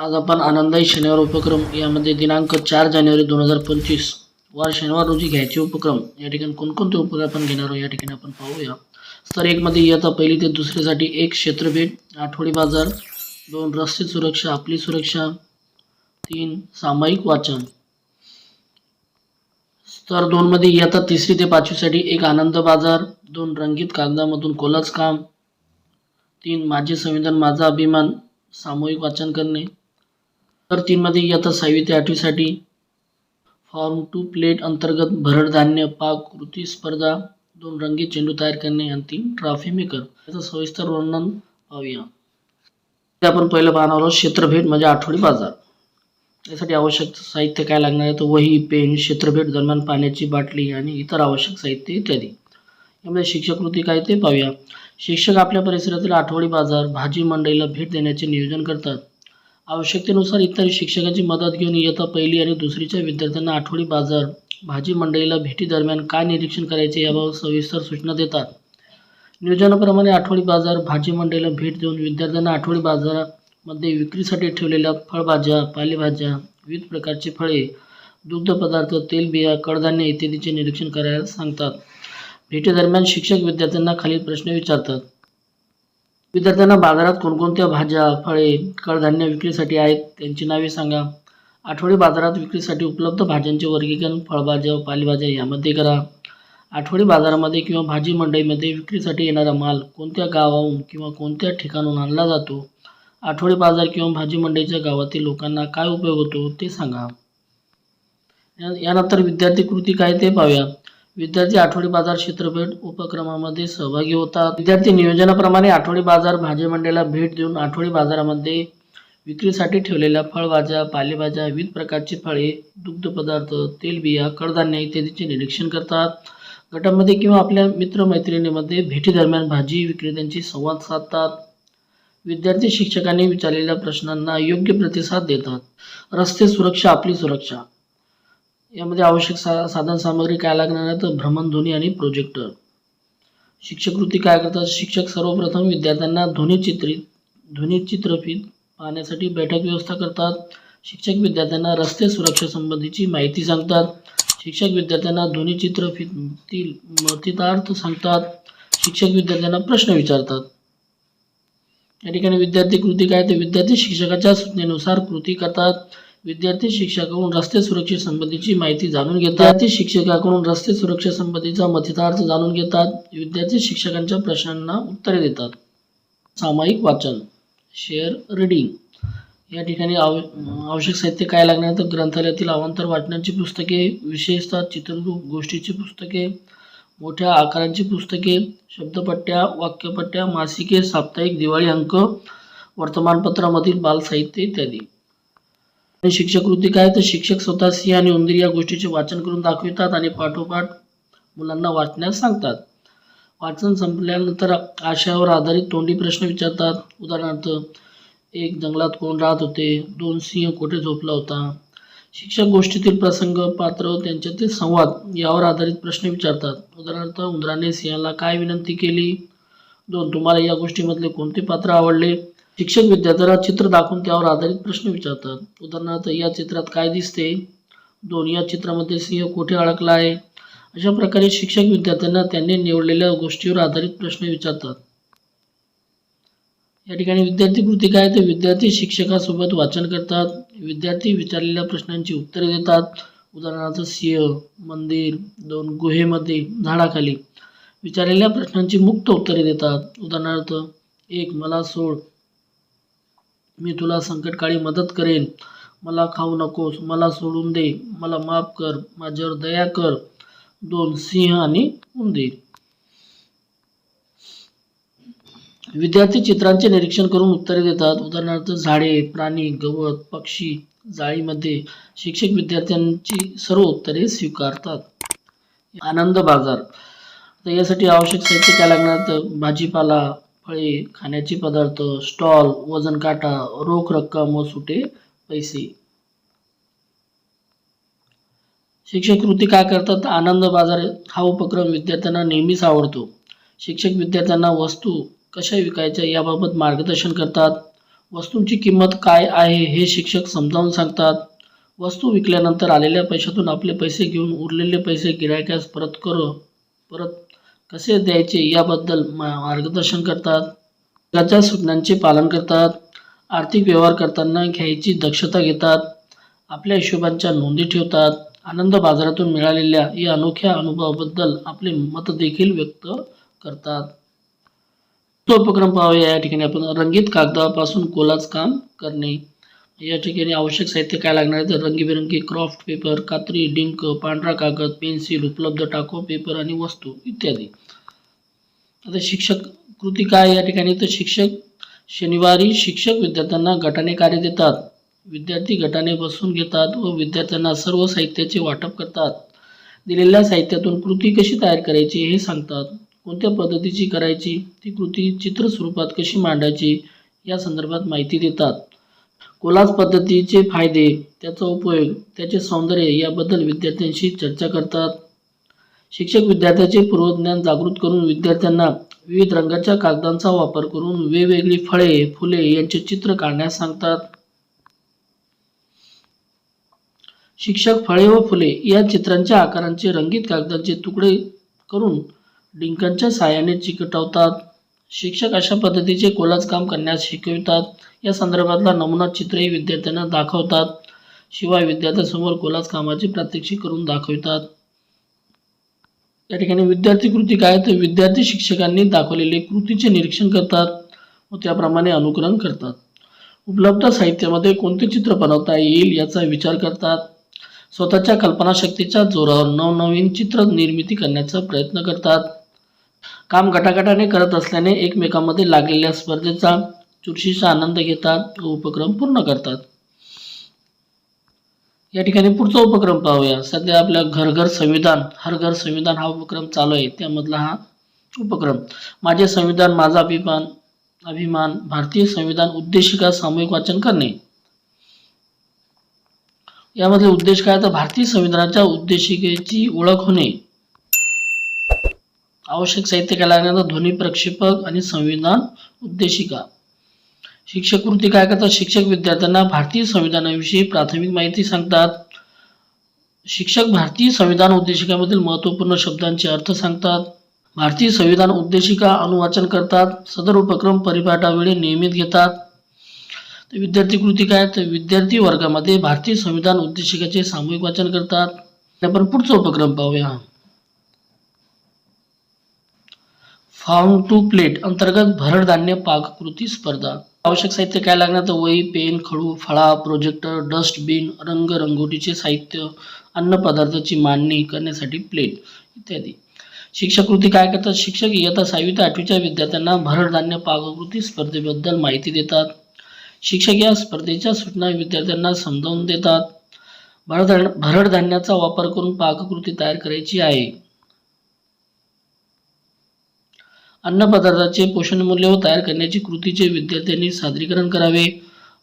आज आपण आनंदाई शनिवार उपक्रम यामध्ये दिनांक चार जानेवारी दोन हजार पंचवीस वार शनिवार रोजी घ्यायचे उपक्रम. या ठिकाणी कोणकोणते उपक्रम आपण घेणार आहोत या ठिकाणी आपण पाहूया. स्तर एकमध्ये इयत्ता पहिली ते दुसरीसाठी एक क्षेत्रभेट आठवडी बाजार दोन रस्ते सुरक्षा आपली सुरक्षा तीन सामायिक वाचन. स्तर दोनमध्ये इयत्ता तिसरी ते पाचवीसाठी एक आनंद बाजार दोन रंगीत कागदामधून कोलाज काम तीन माझे संविधान माझा अभिमान सामूहिक वाचन करणे तर तीनमध्ये इयत्ता सहावी ते आठवीसाठी फॉर्म टू प्लेट अंतर्गत भरड धान्य पाक कृती स्पर्धा दोन रंगीत चेंडू तयार करणे आणि तीन ट्रॉफी मेकर याचं सविस्तर वर्णन पाहूया. ते आपण पहिलं पाहणार आहोत क्षेत्रभेट म्हणजे आठवडी बाजार. यासाठी आवश्यक साहित्य काय लागणार आहे? तर वही पेन क्षेत्रभेट दरम्यान पाण्याची बाटली आणि इतर आवश्यक साहित्य इत्यादी. यामध्ये शिक्षकृती काय ते पाहूया. शिक्षक आपल्या परिसरातील आठवडी बाजार भाजी मंडईला भेट देण्याचे नियोजन करतात. आवश्यकतेनुसार इतर शिक्षकांची मदत घेऊन इयत्ता पहिली आणि दुसरीच्या विद्यार्थ्यांना आठवडी बाजार भाजी मंडईला भेटीदरम्यान काय निरीक्षण करायचे याबाबत सविस्तर सूचना देतात. नियोजनाप्रमाणे आठवडी बाजार भाजी मंडईला भेट देऊन विद्यार्थ्यांना आठवडी बाजारामध्ये विक्रीसाठी ठेवलेल्या फळभाज्या पालेभाज्या विविध प्रकारची फळे दुग्धपदार्थ तेलबिया कडधान्य इत्यादीचे निरीक्षण करायला सांगतात. भेटीदरम्यान शिक्षक विद्यार्थ्यांना खालील प्रश्न विचारतात. विद्यार्थ्यांना बाजारात कोणकोणत्या भाज्या फळे कडधान्य विक्रीसाठी आहेत त्यांची नावे सांगा. आठवडी बाजारात विक्रीसाठी उपलब्ध भाज्यांचे वर्गीकरण फळभाज्या पालेभाज्या यामध्ये करा. आठवडी बाजारामध्ये किंवा भाजी मंडईमध्ये विक्रीसाठी येणारा माल कोणत्या गावाहून किंवा कोणत्या ठिकाणून आणला जातो? आठवडी बाजार किंवा भाजी मंडईच्या गावातील लोकांना काय उपयोग होतो ते सांगा. या- यानंतर विद्यार्थी कृती काय ते पाहूया. विद्यार्थी आठवडी बाजार क्षेत्रभेट उपक्रमामध्ये सहभागी होतात. विद्यार्थी नियोजनाप्रमाणे आठवडी बाजार भाजी मंडईला भेट देऊन आठवडी बाजारामध्ये विक्रीसाठी ठेवलेल्या फळभाज्या पालेभाज्या विविध प्रकारची फळे दुग्धपदार्थ तेलबिया कडधान्य इत्यादीचे निरीक्षण करतात. गटामध्ये किंवा आपल्या मित्रमैत्रिणीमध्ये भेटीदरम्यान भाजी विक्रेत्यांशी संवाद साधतात. विद्यार्थी शिक्षकांनी विचारलेल्या प्रश्नांना योग्य प्रतिसाद देतात. रस्ते सुरक्षा आपली सुरक्षा. यामध्ये आवश्यक सा साधन सामग्री काय लागणार आहे तर भ्रमणध्वनी आणि प्रोजेक्टर शिक्षकृती काय करतात? शिक्षक सर्वप्रथम विद्यार्थ्यांना ध्वनिचित्रित ध्वनिचित्रफित पाहण्यासाठी बैठक व्यवस्था करतात. शिक्षक विद्यार्थ्यांना रस्ते सुरक्षेसंबंधीची माहिती सांगतात. शिक्षक विद्यार्थ्यांना ध्वनिचित्रफितील मथितार्थ सांगतात. शिक्षक विद्यार्थ्यांना प्रश्न विचारतात. या ठिकाणी विद्यार्थी कृती काय? ते विद्यार्थी शिक्षकाच्या सूचनेनुसार कृती करतात. विद्यार्थी शिक्षकाकडून रस्ते सुरक्षेसंबंधीची माहिती जाणून घेतात. विद्यार्थी शिक्षकाकडून रस्ते सुरक्षेसंबंधीचा मथितार्थ जाणून घेतात. विद्यार्थी शिक्षकांच्या प्रश्नांना उत्तरे देतात. सामायिक वाचन शेअर रीडिंग या ठिकाणी आव आवश्यक साहित्य काय लागणार? तर ग्रंथालयातील अवांतर वाचनाची पुस्तके विशेषतः चित्ररूप गोष्टीची पुस्तके मोठ्या आकारांची पुस्तके शब्दपट्ट्या वाक्यपट्ट्या मासिके साप्ताहिक दिवाळी अंक वर्तमानपत्रामधील बालसाहित्य इत्यादी. आणि वृत्ती काय तर शिक्षक स्वतः सिंह आणि उंदीर या गोष्टीचे वाचन करून दाखवितात आणि पाठोपाठ मुलांना वाचण्यास सांगतात. वाचन संपल्यानंतर आशयावर आधारित तोंडी प्रश्न विचारतात. उदाहरणार्थ एक जंगलात कोण राहत होते? दोन सिंह कुठे झोपला होता? शिक्षक गोष्टीतील प्रसंग पात्र त्यांच्यातील संवाद यावर आधारित प्रश्न विचारतात. उदाहरणार्थ उंदराने सिंहाला काय विनंती केली? दोन तुम्हाला या गोष्टीमधले कोणते पात्र आवडले? शिक्षक विद्यार्थ्याला चित्र दाखवून त्यावर आधारित प्रश्न विचारतात. उदाहरणार्थ या चित्रात काय दिसते? दोन या चित्रामध्ये सिंह कुठे अडकला आहे? अशा प्रकारे शिक्षक विद्यार्थ्यांना त्यांनी निवडलेल्या गोष्टीवर आधारित प्रश्न विचारतात. या ठिकाणी विद्यार्थी कृती काय तर विद्यार्थी शिक्षकासोबत वाचन करतात. विद्यार्थी विचारलेल्या प्रश्नांची उत्तरे देतात. उदाहरणार्थ सिंह मंदिर दोन गुहेमध्ये झाडाखाली विचारलेल्या प्रश्नांची मुक्त उत्तरे देतात. उदाहरणार्थ एक मला सोड. मी तुला संकटकाळी मदत करेन. मला खाऊ नकोस मला सोडून दे मला माफ कर माझ्यावर दया कर. दोन सिंह आणि उंदीर. विद्यार्थी चित्रांचे निरीक्षण करून उत्तरे देतात. उदाहरणार्थ झाडे प्राणी गवत पक्षी जाळीमध्ये शिक्षक विद्यार्थ्यांची सर्व उत्तरे स्वीकारतात. आनंद बाजार. तर यासाठी आवश्यक साहित्य काय लागणार? तर भाजीपाला फळे खाण्याचे पदार्थ स्टॉल वजन काटा रोख रक्कम व सुटे पैसे. शिक्षक कृती काय करतात? आनंद बाजार हा उपक्रम विद्यार्थ्यांना नेहमीच आवडतो. शिक्षक विद्यार्थ्यांना वस्तू कशा विकायच्या याबाबत मार्गदर्शन करतात? वस्तूंची किंमत काय आहे हे शिक्षक समजावून सांगतात. वस्तू विकल्यानंतर आलेल्या पैशातून आपले पैसे घेऊन उरलेले पैसे गिरायकास परत कर परत कसे द्यायचे याबद्दल मा- मार्गदर्शन करतात. त्याच्या सूचनांचे पालन करतात. आर्थिक व्यवहार करताना घ्यायची दक्षता घेतात. आपल्या हिशोबांच्या नोंदी ठेवतात. आनंद बाजारातून मिळालेल्या या अनोख्या अनुभवाबद्दल आपले मत देखील व्यक्त करतात. तो उपक्रम पाहूया. या ठिकाणी आपण रंगीत कागदापासून कोलाज काम करणे. या ठिकाणी आवश्यक साहित्य काय लागणार? आहे तर रंगीबेरंगी क्राफ्ट पेपर कात्री डिंक पांढरा कागद पेन्सिल उपलब्ध टाको पेपर आणि वस्तू इत्यादी. आता शिक्षक कृती काय या ठिकाणी? तर शिक्षक शनिवारी शिक्षक विद्यार्थ्यांना गटाने कार्य देतात. विद्यार्थी गटाने बसून घेतात व विद्यार्थ्यांना सर्व साहित्याचे वाटप करतात. दिलेल्या साहित्यातून कृती कशी तयार करायची हे सांगतात. कोणत्या पद्धतीची करायची? ती कृती चित्र स्वरूपात कशी मांडायची? या संदर्भात माहिती देतात. कोलाज पद्धतीचे फायदे त्याचा उपयोग त्याचे सौंदर्य याबद्दल विद्यार्थ्यांशी चर्चा करतात. शिक्षक विद्यार्थ्याचे पूर्वज्ञान जागृत करून विद्यार्थ्यांना विविध रंगाच्या कागदांचा वापर करून वेगवेगळी फळे फुले यांचे चित्र काढण्यास सांगतात. शिक्षक फळे व फुले या चित्रांच्या आकारांचे रंगीत कागदांचे तुकडे करून डिंकांच्या साहाय्याने चिकटवतात. शिक्षक अशा पद्धतीचे कोलाज काम करण्यास शिकवितात. या संदर्भातला नमुना चित्रही विद्यार्थ्यांना दाखवतात. शिवाय विद्यार्थ्यांसमोर कोलाज कामाचे प्रात्यक्षिक करून दाखवितात. या ठिकाणी विद्यार्थी कृती काय तर विद्यार्थी शिक्षकांनी दाखवलेले कृतीचे निरीक्षण करतात व त्याप्रमाणे अनुकरण करतात. उपलब्ध साहित्यामध्ये कोणते चित्र बनवता येईल याचा विचार करतात. स्वतःच्या कल्पनाशक्तीच्या जोरावर नवनवीन चित्र निर्मिती करण्याचा प्रयत्न करतात. काम गटागटाने करत असल्याने एकमेकांमध्ये लागलेल्या स्पर्धेचा चुरशीचा आनंद घेतात व उपक्रम पूर्ण करतात. या ठिकाणी पुढचा उपक्रम पाहूया. सध्या आपल्या घर घर संविधान हर घर संविधान हा उपक्रम चालू आहे. त्यामधला हा उपक्रम. माझे संविधान माझा अभिमान अभिमान भारतीय संविधान उद्देशिका सामूहिक वाचन करणे. यामधले उद्देश काय? तर भारतीय संविधानाच्या उद्देशिकेची ओळख होणे. आवश्यक साहित्य काय लागणार तर ध्वनी प्रक्षेपक आणि संविधान उद्देशिका. शिक्षक कृती काय करतात? शिक्षक विद्यार्थ्यांना भारतीय संविधानाविषयी प्राथमिक माहिती सांगतात. शिक्षक भारतीय संविधान उद्देशिकामधील महत्त्वपूर्ण शब्दांचे अर्थ सांगतात. भारतीय संविधान उद्देशिका अनुवाचन करतात. सदर उपक्रम परिपाठावेळी नियमित घेतात. तर विद्यार्थी कृती काय? तर विद्यार्थी वर्गामध्ये भारतीय संविधान उद्देशिकाचे सामूहिक वाचन करतात. आपण पुढचा उपक्रम पाहूया. फार्म टू प्लेट अंतर्गत भरड धान्य पाककृती स्पर्धा. आवश्यक साहित्य काय लागणार? तर वही पेन खडू फळा प्रोजेक्टर डस्टबिन रंग रंगोटीचे साहित्य अन्न पदार्थाची मांडणी करण्यासाठी प्लेट इत्यादी. शिक्षक कृती काय करतात? शिक्षक इयत्ता सहावी ते आठवीच्या विद्यार्थ्यांना भरड धान्य पाककृती स्पर्धेबद्दल माहिती देतात. शिक्षक या स्पर्धेच्या सूचना विद्यार्थ्यांना समजावून देतात. भरड भरड धान्याचा वापर करून पाककृती तयार करायची आहे. अन्नपदार्थाचे पोषणमूल्य व तयार करण्याची कृतीचे विद्यार्थ्यांनी सादरीकरण करावे.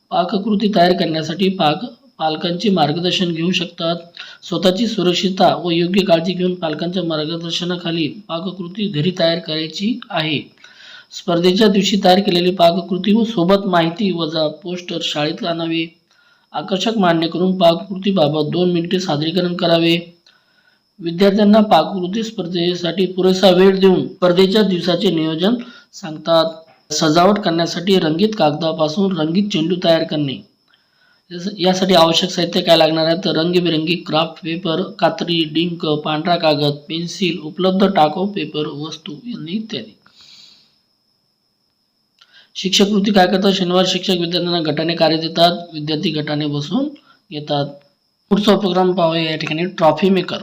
पाककृती तयार करण्यासाठी पाक पालकांचे मार्गदर्शन घेऊ शकतात. स्वतःची सुरक्षितता व योग्य काळजी घेऊन पालकांच्या मार्गदर्शनाखाली पाककृती घरी तयार करायची आहे. स्पर्धेच्या दिवशी तयार केलेली पाककृती व सोबत माहिती वजा पोस्टर शाळेत आणावे. आकर्षक मान्य करून पाककृतीबाबत दोन मिनिटे सादरीकरण करावे. विद्यार्थ्यांना पाककृती स्पर्धेसाठी पुरेसा वेळ देऊन स्पर्धेच्या दिवसाचे नियोजन सांगतात. सजावट करण्यासाठी रंगीत कागदापासून रंगीत चेंडू तयार करणे. यासाठी आवश्यक साहित्य काय लागणार आहे? तर रंगीबेरंगी क्राफ्ट पेपर कात्री डिंक पांढरा कागद पेन्सिल उपलब्ध टाको पेपर वस्तू यांनी इत्यादी. शिक्षक कृती काय करतात? शनिवार शिक्षक विद्यार्थ्यांना गटाने कार्य देतात. विद्यार्थी गटाने बसून घेतात. पुढचा उपक्रम पाहूया. या ठिकाणी ट्रॉफी मेकर.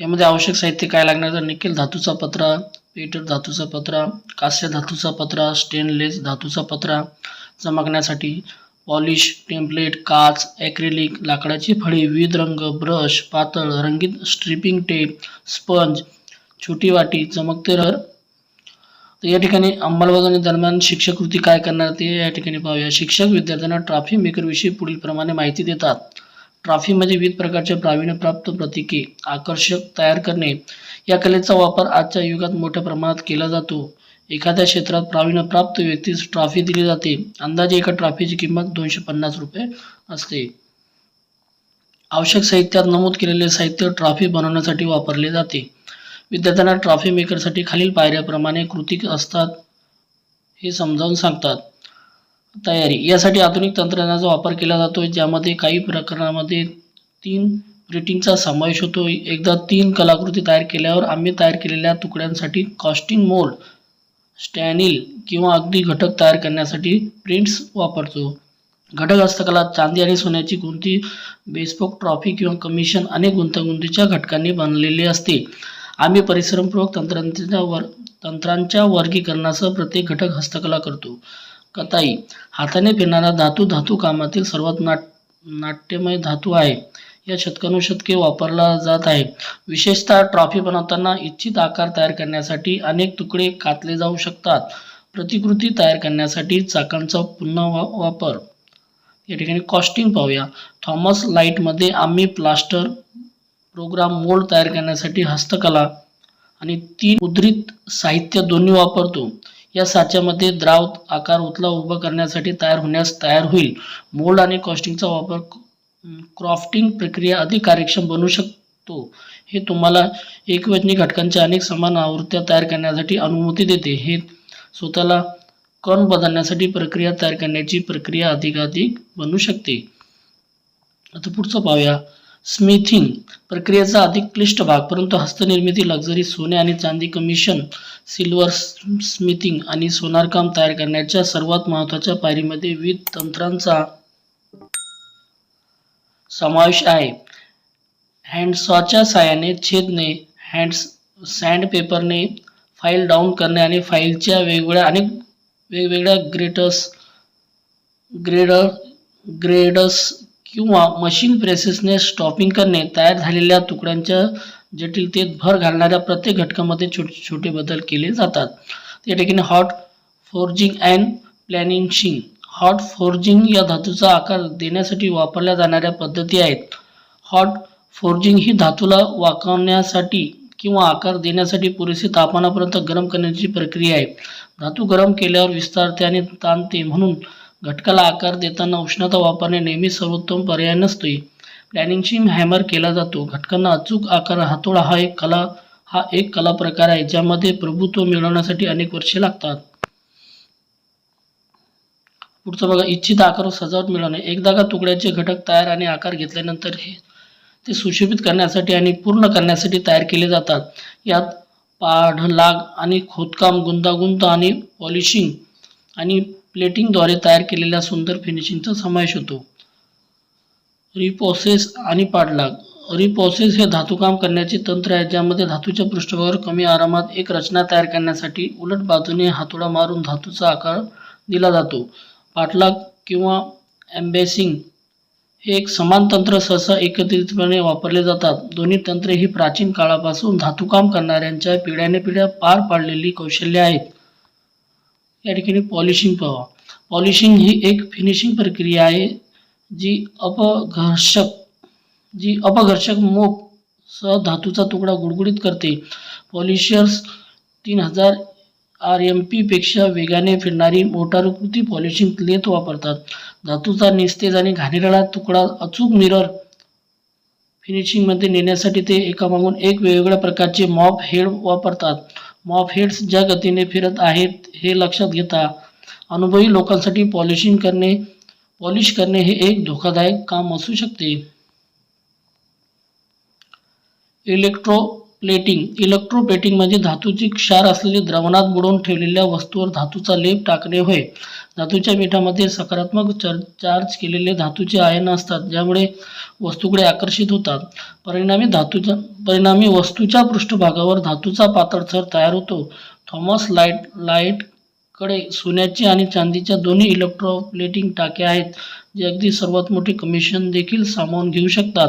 यामध्ये आवश्यक साहित्य काय लागणार तर निकेल धातूचा पत्रा पेटर धातूचा पत्रा कास्य धातूचा पत्रा स्टेनलेस धातूचा पत्रा चमकण्यासाठी पॉलिश टेम्पलेट काच ॲक्रिलिक लाकडाची फळी विविध रंग ब्रश पातळ रंगीत स्ट्रिपिंग टेप स्पंज छोटी वाटी चमकते रर तर या ठिकाणी अंमलबजावणी दरम्यान शिक्षक कृती काय करणार ते या ठिकाणी पाहूया. शिक्षक विद्यार्थ्यांना ट्रॉफी मेकरविषयी पुढील प्रमाणे माहिती देतात. ट्रॉफी म्हणजे विविध प्रकारचे प्रावीण्यप्राप्त प्रतीके आकर्षक तयार करणे या कलेचा वापर आजच्या युगात मोठ्या प्रमाणात केला जातो. एखाद्या क्षेत्रात प्रावीण्यप्राप्त व्यक्तीस ट्रॉफी दिली जाते. अंदाजे एका ट्रॉफीची किंमत दोनशे पन्नास रुपये असते. आवश्यक साहित्यात नमूद केलेले साहित्य ट्रॉफी बनवण्यासाठी वापरले जाते. विद्यार्थ्यांना ट्रॉफी मेकरसाठी खालील पायऱ्याप्रमाणे कृती असतात हे समजावून सांगतात. तयारी. यासाठी आधुनिक तंत्रज्ञानाचा वापर केला जातो ज्यामध्ये काही प्रकरणामध्ये तीन प्रिंटिंगचा समावेश होतो. एकदा तीन कलाकृती तयार केल्यावर आम्ही तयार केलेल्या तुकड्यांसाठी कॉस्टिंग मोल्ड स्टॅनिल किंवा अगदी घटक तयार करण्यासाठी प्रिंट्स वापरतो. घटक हस्तकला चांदी आणि सोन्याची कोणती बेस्पोक ट्रॉफी किंवा कमिशन अनेक गुंतागुंतीच्या घटकांनी बनलेली असते. आम्ही परिश्रमपूर्वक तंत्रांच्या वर तंत्रांच्या वर्गीकरणासह प्रत्येक घटक हस्तकला करतो. कताई हाताने फिरणारा धातू धातू कामातील सर्वात नाट नाट्यमय धातू आहे. या शतकानुशतके वापरला जात आहे. विशेषतः ट्रॉफी बनवताना इच्छित आकार तयार करण्यासाठी अनेक तुकडे कातले जाऊ शकतात. प्रतिकृती तयार करण्यासाठी चाकांचा पुन्हा वा वापर. या ठिकाणी कॉस्टिंग पाहूया. थॉमस लाईटमध्ये आम्ही प्लास्टर प्रोग्राम मोल्ड तयार करण्यासाठी हस्तकला आणि तीन मुद्रित साहित्य दोन्ही वापरतो. या साच्यामध्ये द्राव आकार उतला उभा करण्यासाठी तयार होण्यास तयार होईल. मोल्ड आणि कॉस्टिंगचा वापर क्राफ्टिंग प्रक्रिया अधिक कार्यक्षम बनू शकतो. हे तुम्हाला एकवचनी घटकांच्या अनेक समान आवृत्त्या तयार करण्यासाठी अनुमती देते. हे स्वतःला कण बदलण्यासाठी प्रक्रिया तयार करण्याची प्रक्रिया अधिकाधिक बनू शकते. आता पुढचं पाहूया. स्मिथिंग प्रक्रियेचा अधिक क्लिष्ट भाग परंतु हस्तनिर्मिती लक्झरी सोने आणि चांदी कमिशन सिल्वर स्मिथिंग आणि सोनारकाम तयार करण्याच्या सर्वात महत्त्वाच्या पायरीमध्ये विविध तंत्रांचा समावेश आहे. हँडसॉच्या साहाय्याने छेदणे हँड सँडपेपरने फाईल डाऊन करणे आणि फाईलच्या वेगवेगळ्या अनेक वेगवेगळ्या ग्रेटस ग्रेडर ग्रेडस किंवा मशीन प्रेसेसने स्टॉपिंग करणे तयार झालेल्या तुकड्यांच्या जटिलतेत भर घालणाऱ्या प्रत्येक घटकामध्ये छोटे छोटे बदल केले जातात. त्या ठिकाणी हॉट फोर्जिंग अँड प्लॅनिंगशिंग हॉट फोर्जिंग या धातूचा आकार देण्यासाठी वापरल्या जाणाऱ्या पद्धती आहेत. हॉट फोर्जिंग ही धातूला वाकवण्यासाठी किंवा आकार देण्यासाठी पुरेसे तापमानापर्यंत गरम करण्याची प्रक्रिया आहे. धातू गरम केल्यावर विस्तारते आणि ताणते म्हणून घटकाला आकार देताना उष्णता वापरणे नेहमी सर्वोत्तम पर्याय नसतोय. प्लॅनिंगशी हॅमर केला जातो. घटकांना अचूक आकार हातोडा हा एक कला हा एक कला प्रकार आहे ज्यामध्ये प्रभुत्व मिळवण्यासाठी अनेक वर्षे लागतात. पुढचं बघा इच्छित आकार व सजावट मिळवणे. एकदा का तुकड्याचे घटक तयार आणि आकार घेतल्यानंतर हे ते सुशोभित करण्यासाठी आणि पूर्ण करण्यासाठी तयार केले जातात. यात पाढ लाग आणि खोदकाम गुंतागुंत आणि पॉलिशिंग आणि प्लेटिंगद्वारे तयार केलेल्या सुंदर फिनिशिंगचा समावेश होतो. रिपोसेस आणि पाडलाग. रिपोसेस हे धातुकाम करण्याचे तंत्र आहे ज्यामध्ये धातूच्या पृष्ठभागावर कमी आरामात एक रचना तयार करण्यासाठी उलट बाजूने हातोडा मारून धातूचा आकार दिला जातो. पाटलाग किंवा एम्बेसिंग हे एक समान तंत्र सहसा एकत्रितपणे वापरले जातात. दोन्ही तंत्रे ही प्राचीन काळापासून धातुकाम करणाऱ्यांच्या पिढ्याने पिढ्या पार पाडलेली कौशल्य आहेत. या ठिकाणी पॉलिशिंग पहा पॉलिशिंग ही एक फिनिशिंग प्रक्रिया आहे जी अपघर्षक जी अपघर्षक मोप सह धातूचा तुकडा गुडगुडीत करते. पॉलिशर्स तीन हजार आर एम पीपेक्षा वेगाने फिरणारी मोटारकृती पॉलिशिंग लेथ वापरतात. धातूचा निस्तेज आणि घाणेरडा तुकडा अचूक मिरर फिनिशिंगमध्ये नेण्यासाठी ते एकामागून एक वेगवेगळ्या प्रकारचे मॉप हेड वापरतात. मॉफहेड्स ज्या गतीने फिरत आहेत हे लक्षात घेता अनुभवी लोकांसाठी पॉलिशिंग करणे पॉलिश करणे हे एक धोकादायक काम असू शकते. इलेक्ट्रोप्लेटिंग इलेक्ट्रोप्लेटिंग म्हणजे धातूची क्षार असलेली द्रवणात बुडवून ठेवलेल्या वस्तूवर धातूचा लेप टाकणे होय. धातूच्या मिठामध्ये सकारात्मक चर चार्ज केलेले धातूचे आयन असतात ज्यामुळे वस्तूकडे आकर्षित होतात. परिणामी धातूच्या परिणामी वस्तूच्या पृष्ठभागावर धातूचा पातळ थर तयार होतो. थॉमस लाइट लाईटकडे सोन्याची आणि चांदीच्या दोन्ही इलेक्ट्रोप्लेटिंग टाक्या आहेत जे अगदी सर्वात मोठे कमिशन देखील सामावून घेऊ शकतात.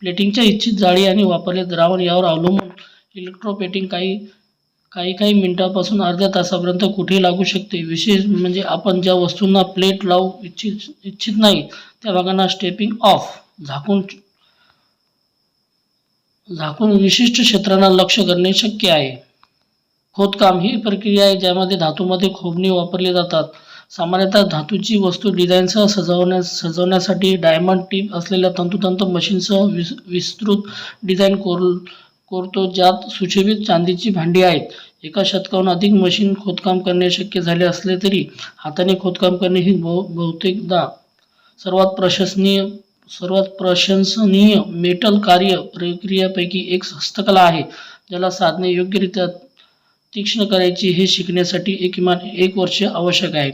प्लेटिंगच्या इच्छित जाळी आणि वापरले द्रावण यावर अवलंबून इलेक्ट्रोप्लेटिंग काही काही काही मिनिटापासून अर्ध्या तासापर्यंत कुठेही लागू शकते. विशेष म्हणजे आपण ज्या वस्तूंना प्लेट लावू इच्छित इच्छित नाही त्या भागांना स्टेपिंग ऑफ झाकून झाकून विशिष्ट क्षेत्रांना लक्ष करणे शक्य आहे. खोदकाम ही प्रक्रिया आहे ज्यामध्ये धातूमध्ये खोबणी वापरली जातात. सामान्यतः धातूची वस्तू डिझाईनसह सजवण्यास सजवण्यासाठी डायमंड टीप असलेल्या तंतुतंत मशीनसह विस विस्तृत डिझाईन कोर कोरतो ज्यात सुशोभित चांदीची भांडी आहेत. एका शतकाहून अधिक मशीन खोदकाम करणे शक्य झाले असले तरी हाताने खोदकाम करणे ही बहु बहुतेकदा सर्वात प्रशंसनीय सर्वात प्रशंसनीय मेटल कार्य प्रक्रियापैकी एक हस्तकला आहे ज्याला साधने योग्यरित्या तीक्ष्ण करायची हे शिकण्यासाठी एक किमान एक वर्ष आवश्यक आहे.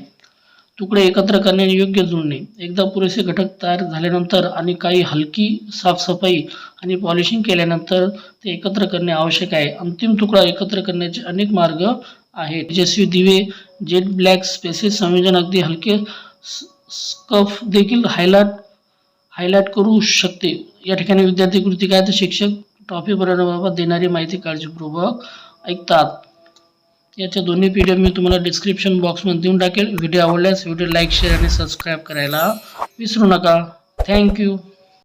तुकडे एकत्र करणे योग्य जुळणे. एकदा पुरेसे घटक तयार झाल्यानंतर आणि काही हलकी साफसफाई आणि पॉलिशिंग केल्यानंतर ते एकत्र करणे आवश्यक आहे. अंतिम तुकडा एकत्र करण्याचे अनेक मार्ग आहेत. यशस्वी दिवे जेट ब्लॅक स्पेसेस संयोजन अगदी हलके स्कफ देखील हायलाइट हायलाइट करू शकते. या ठिकाणी विद्यार्थी कृती काय तर शिक्षक टॉफी बनवण्याबाबत देणारी माहिती काळजीपूर्वक ऐकतात. याच्या दोन्ही पी डी एफ मी तुम्हाला डिस्क्रिप्शन बॉक्समध्ये देऊन टाकेल. व्हिडिओ आवडल्यास व्हिडिओ लाईक शेअर आणि सबस्क्राईब करायला विसरू नका. थँक्यू